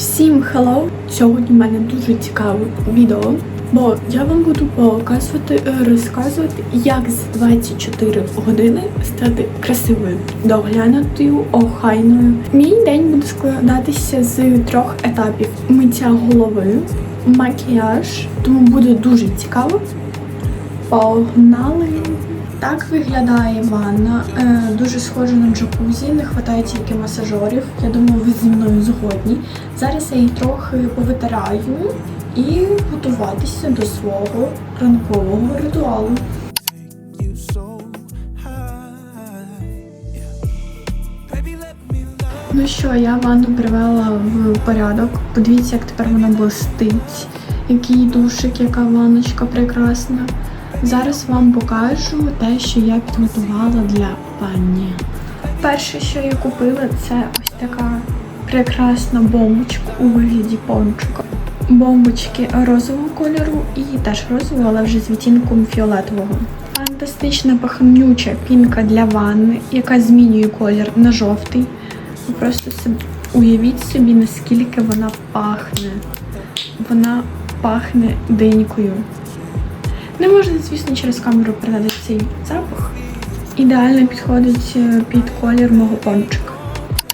Всім hello! Сьогодні в мене дуже цікаве відео, бо я вам буду показувати, е, розказувати, як за 24 години стати красивою, доглянутою, охайною. Мій день буде складатися з трьох етапів: миття голови, макіяж, тому буде дуже цікаво. Погнали! Так виглядає ванна. Е, дуже схожа на джакузі, не вистачає тільки масажерів. Я думаю, ви зі мною згодні. Зараз я її трохи повитираю і готуватися до свого ранкового ритуалу. Ну що, я ванну привела в порядок. Подивіться, як тепер вона блистить. Який душик, яка ванночка прекрасна. Зараз вам покажу те, що я підготувала для пані. Перше, що я купила, це ось така прекрасна бомбочка у вигляді пончика. Бомбочки розового кольору і теж розового, але вже з відтінком фіолетового. Фантастична пахнюча пінка для ванни, яка змінює колір на жовтий. Ви просто уявіть собі, наскільки вона пахне. Вона пахне динькою. Не можна, звісно, через камеру передати цей запах. Ідеально підходить е, під колір мого пончика.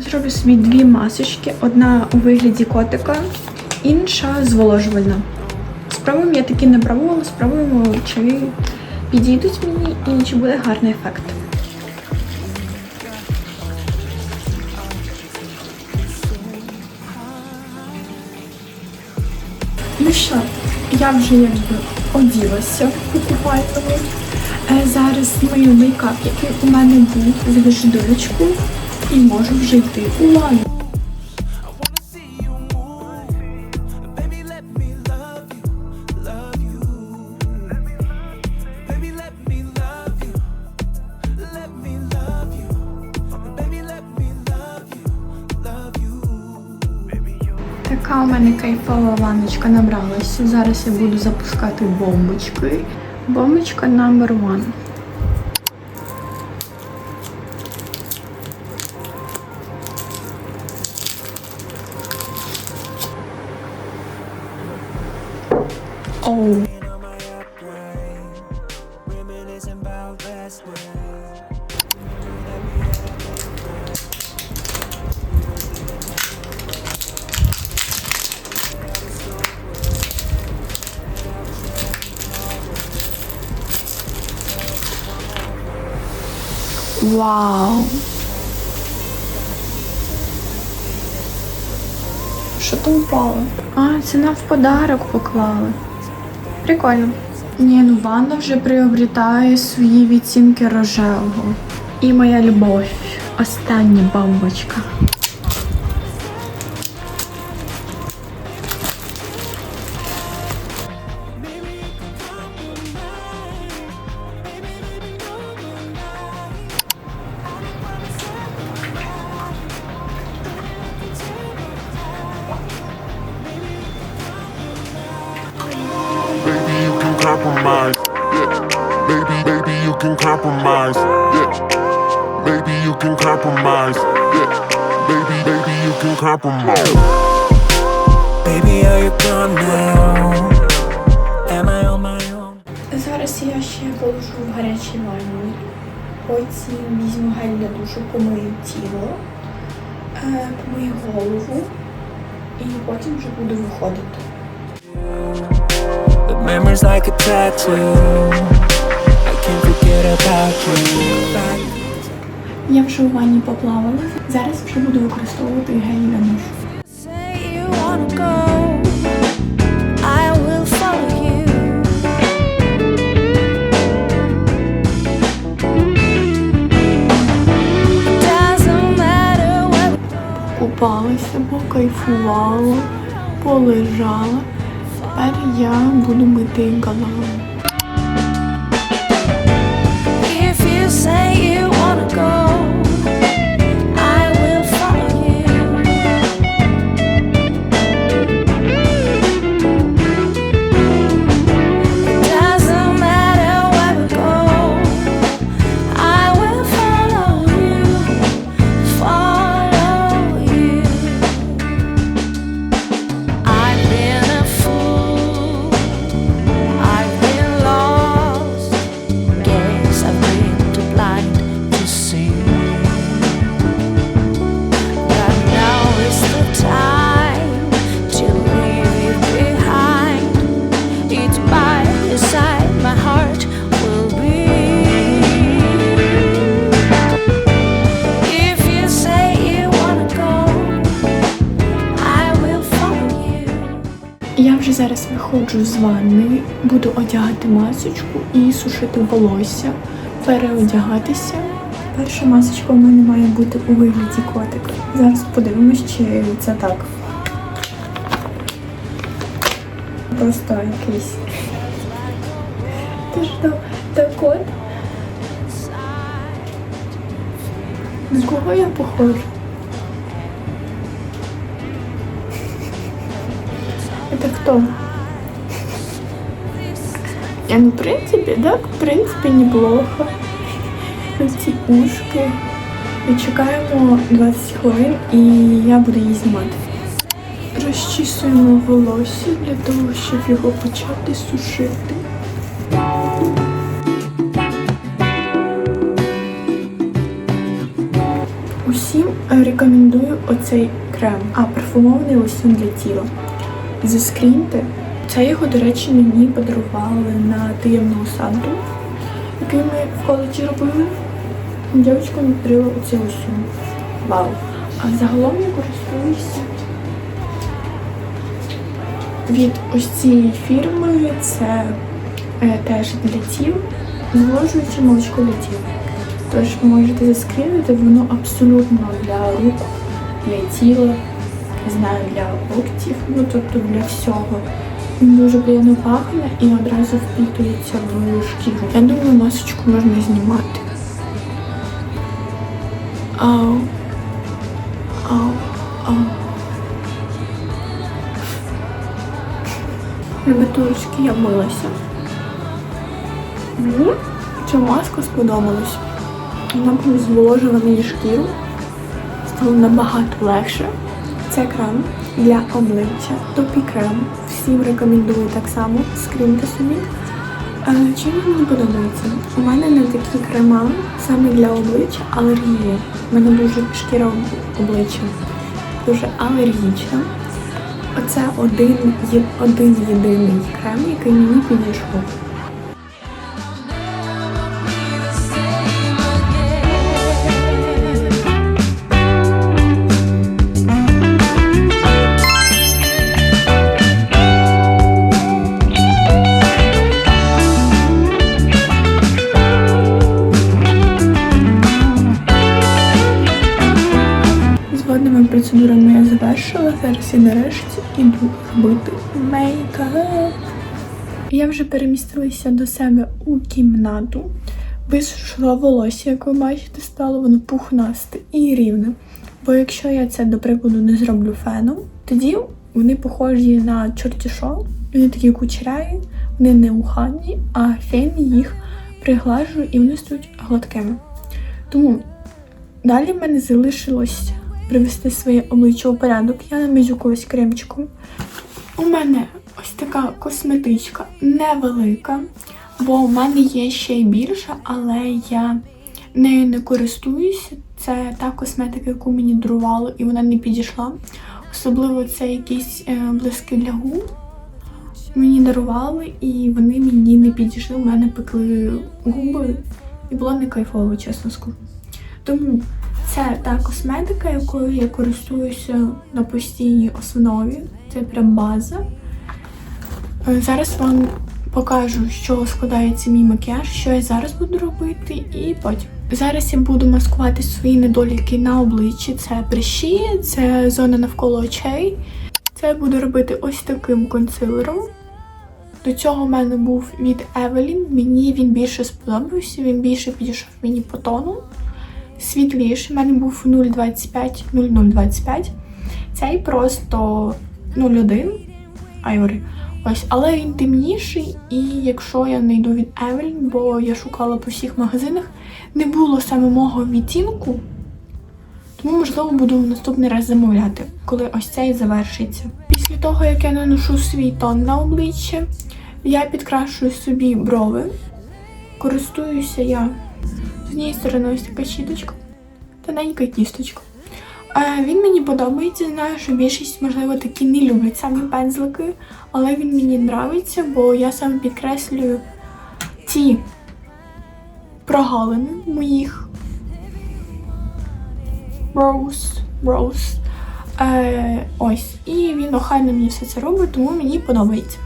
Зроблю собі дві масочки: одна у вигляді котика, інша зволожувальна. Спробуємо, я таки не пробувала, спробуємо, чи підійдуть мені і чи буде гарний ефект. Ну що, я вже якби оділася купальному. Е, Зараз мию мейкап, який у мене був завжди дирочку, і можу вже йти у ванну. Мене кайфова ванночка набралася. Зараз я буду запускати бомбочки. Бомбочка номер one. Оу. on впало? А, це нам в подарок поклали. Прикольно. Ні, ну ванна вже приобрітає свої відцінки рожевого. І моя любов. Остання бомбочка. compromise. Yeah. Maybe, maybe you can compromise. Yeah. Baby, you can compromise. Yeah. Baby, baby, you can compromise. Baby, are you gone now? Am I on my own? Zara siyah şapkalı kumparaçı var mı? Pode mesmo rainha do jogo antigo, por meu rolo, e pode um jogo do Rodet. Memories like a tattoo. I can't forget about you. Я вже у ванні поплавала. Зараз вже буду використовувати гель для душу. Купалася, покайфувала, полежала. Тепер я буду мити голову. Ванни, буду одягати масочку і сушити волосся, переодягатися. Перша масочка у мене має бути у вигляді котика. Зараз подивимось, чи це так. Просто якийсь. Ти що, це кот? На кого я похожа? Это кто? Я, ну, в принципе, да, в принципе, неплохо. Ці ушки. Відчекаємо 20 хвилин і я буду її знімати. Розчісуємо волосся для того, щоб його почати сушити. Усім рекомендую оцей крем, а парфумований лосьон для тіла. Заскріньте. Це його, до речі, мені подарували на таємну саду, який ми в коледжі робили. Дівчинка мені подарила оцей. Вау! А загалом я користуюся від ось цієї фірми. Це е, теж для тіл, зволожуюче молочко для тіла. Тож можете заскрінити, воно абсолютно для рук, для тіла, не знаю, для локтів, ну тобто для всього. Він дуже приємно пахне і одразу впітується в шкіру. Я думаю, масочку можна знімати. Ау. Ау. Ау. Ребятулечки, я милася. Мені ця маска сподобалась. Вона зволожила мені шкіру, стало набагато легше. Це крем для обличчя, топі крем. Всім рекомендую так само, скріньте собі. Е, Чим мені подобається? У мене на такі крема саме для обличчя алергія. У мене дуже шкіра обличчя, дуже алергічна. Оце один, один єдиний крем, який мені підійшов. Водними процедурами я завершила. Зараз я нарешті іду робити мейкап. Я вже перемістилася до себе у кімнату. Висушила волосся, як ви бачите, стало воно пухнасте і рівне. Бо якщо я це, до прикладу, не зроблю феном, тоді вони похожі на чорті що. Вони такі кучеряві, вони неуханні, а фен їх приглажує і вони стають гладкими. Тому Далі в мене залишилось привести своє обличчя у порядок. Я намазюкалась кремчиком. У мене ось така косметичка невелика, бо в мене є ще й більша, але я нею не користуюся. Це та косметика, яку мені дарували, і вона не підійшла. Особливо це якісь е, блиски для губ. Мені дарували, і вони мені не підійшли. У мене пекли губи, і було не кайфово, чесно скажу. Тому це та косметика, якою я користуюся на постійній основі. Це прям база. Е, Зараз вам покажу, чого складається мій макіяж, що я зараз буду робити, і потім. Зараз я буду маскувати свої недоліки на обличчі. Це прищі, це зона навколо очей. Це я буду робити ось таким консилером. До цього в мене був від Evelyn. Мені він більше сподобався, він більше підійшов мені по тону світліший. У мене був 0,25, 0,025. Цей просто 0,1 Ivory. Ось, але він темніший, і якщо я не йду від Evelyn, бо я шукала по всіх магазинах, не було саме мого відтінку. Тому, можливо, буду в наступний раз замовляти, коли ось цей завершиться. Після того, як я наношу свій тон на обличчя, я підкрашую собі брови. Користуюся я з однієї сторони ось така щіточка, тоненька кісточка. Він мені подобається, знаю, що більшість, можливо, такі не люблять самі пензлики, але він мені подобається, бо я саме підкреслюю ті прогалини моїх brows, brows. Е, ось, і він охайно мені все це робить, тому мені подобається.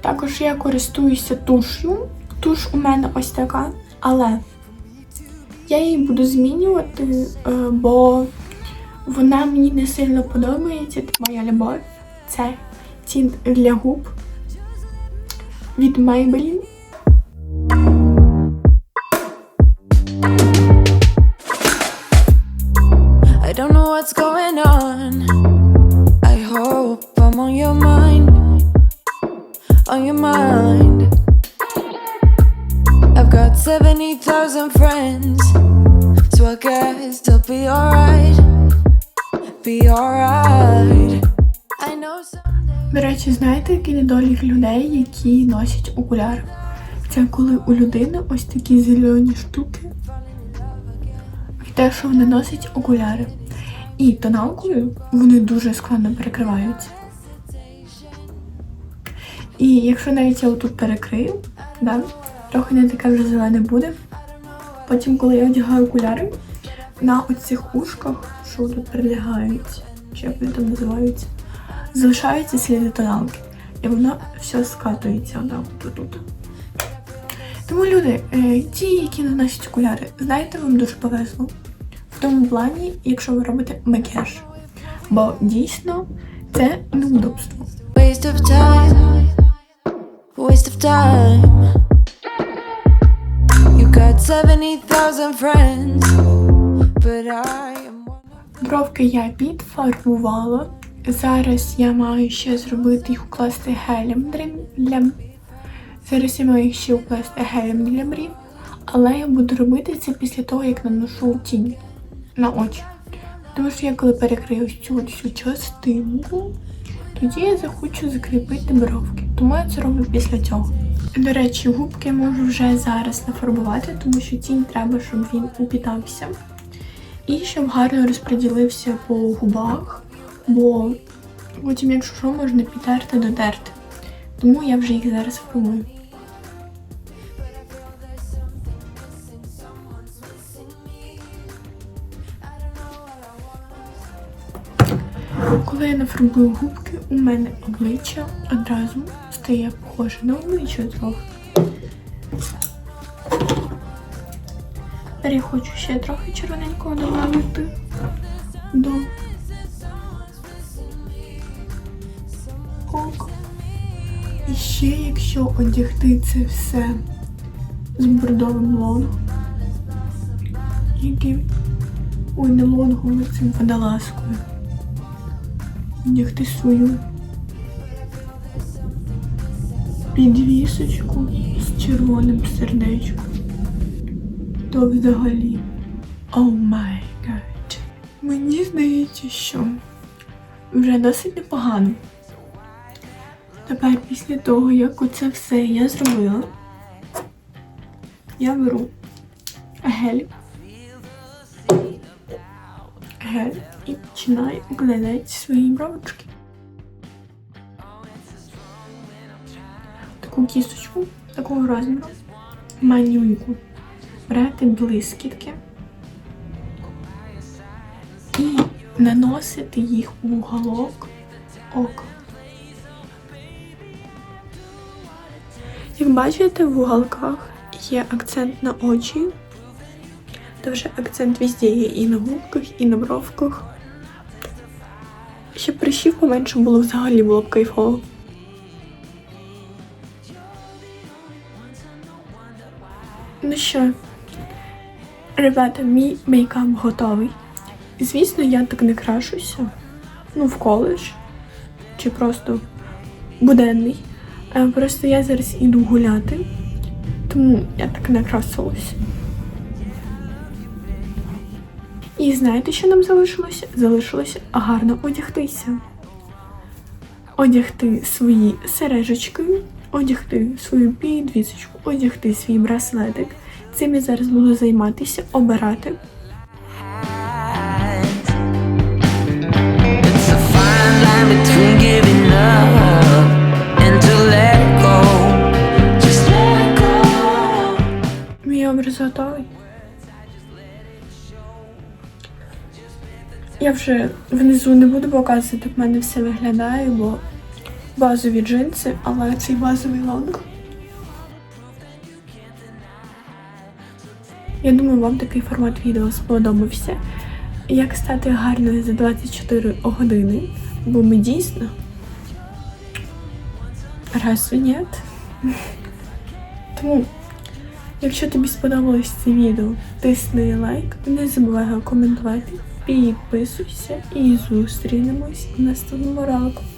Також я користуюся туш'ю. Туш у мене ось така, але я її буду змінювати, е, бо вона мені не сильно подобається. Моя любов. Це тінт для губ від Maybelline. Friends. So I guess they'll be alright. Be alright. I know someday. До речі, знаєте, який недолік людей, які носять окуляри? Це коли у людини ось такі зелені штуки. І те, що вони носять окуляри. І тоналкою вони дуже складно перекриваються. І якщо навіть я отут перекрию, да, трохи не таке вже зелене буде. Потім, коли я одягаю окуляри, на оцих ушках, що тут прилягають, чи як вони там називаються, залишаються сліди тоналки. І воно все скатується отак тут. Тому люди, е, ті, які не носять окуляри, знаєте, вам дуже повезло. В тому плані, якщо ви робите макіяж. Бо дійсно це неудобство. Waste of time. Waste of time. Бровки я підфарбувала. Зараз я маю ще зробити їх укласти гелем для. Зараз я маю ще укласти гелем для брів. Але я буду робити це після того, як наношу тінь на очі. Тому що я коли перекрию цю всю частинку, тоді я захочу закріпити бровки. Тому я це роблю після цього. До речі, губки можу вже зараз нафарбувати, тому що тінь треба, щоб він упітався. І щоб гарно розподілився по губах, бо потім, якщо що, можна підтерти, дотерти. Тому я вже їх зараз формую. Коли я нафарбую губки, у мене обличчя одразу стає похоже на обличчя трохи. Тепер я хочу ще трохи червоненького додати до ок. І ще, якщо одягти це все з бордовим лонгом, яким ой, не лонгом, а цим водолазкою. Одягти свою підвісочку з червоним сердечком то взагалі. О май гад. Мені здається, що вже досить непогано. Тепер після того, як оце все я зробила, я беру гель. Гель і починаю укладати свої бровочки. Кісточку такого розміру, манюньку брати блискітки і наносити їх у уголок ока. Як бачите, в уголках є акцент на очі, то вже акцент везде є і на губках, і на бровках. Щоб прищів поменше було взагалі було б кайфово. Ну що, ребята, мій мейкап готовий. Звісно, я так не крашуся. Ну, в коледж. Чи просто буденний. Просто я зараз іду гуляти, тому я так не красилась. І знаєте, що нам залишилося? Залишилося гарно одягтися. Одягти свої сережечки, одягти свою підвісочку, одягти свій браслетик. Цим я зараз буду займатися, обирати. Мій образ готовий. Я вже внизу не буду показувати, як в мене все виглядає, бо базові джинси, але цей базовий лонг. Я думаю, вам такий формат відео сподобався. Як стати гарною за 24 години, бо ми дійсно. Разве нет? Тому, якщо тобі сподобалось це відео, тисни лайк, не забувай коментувати, підписуйся і зустрінемось в наступному ролику. Па!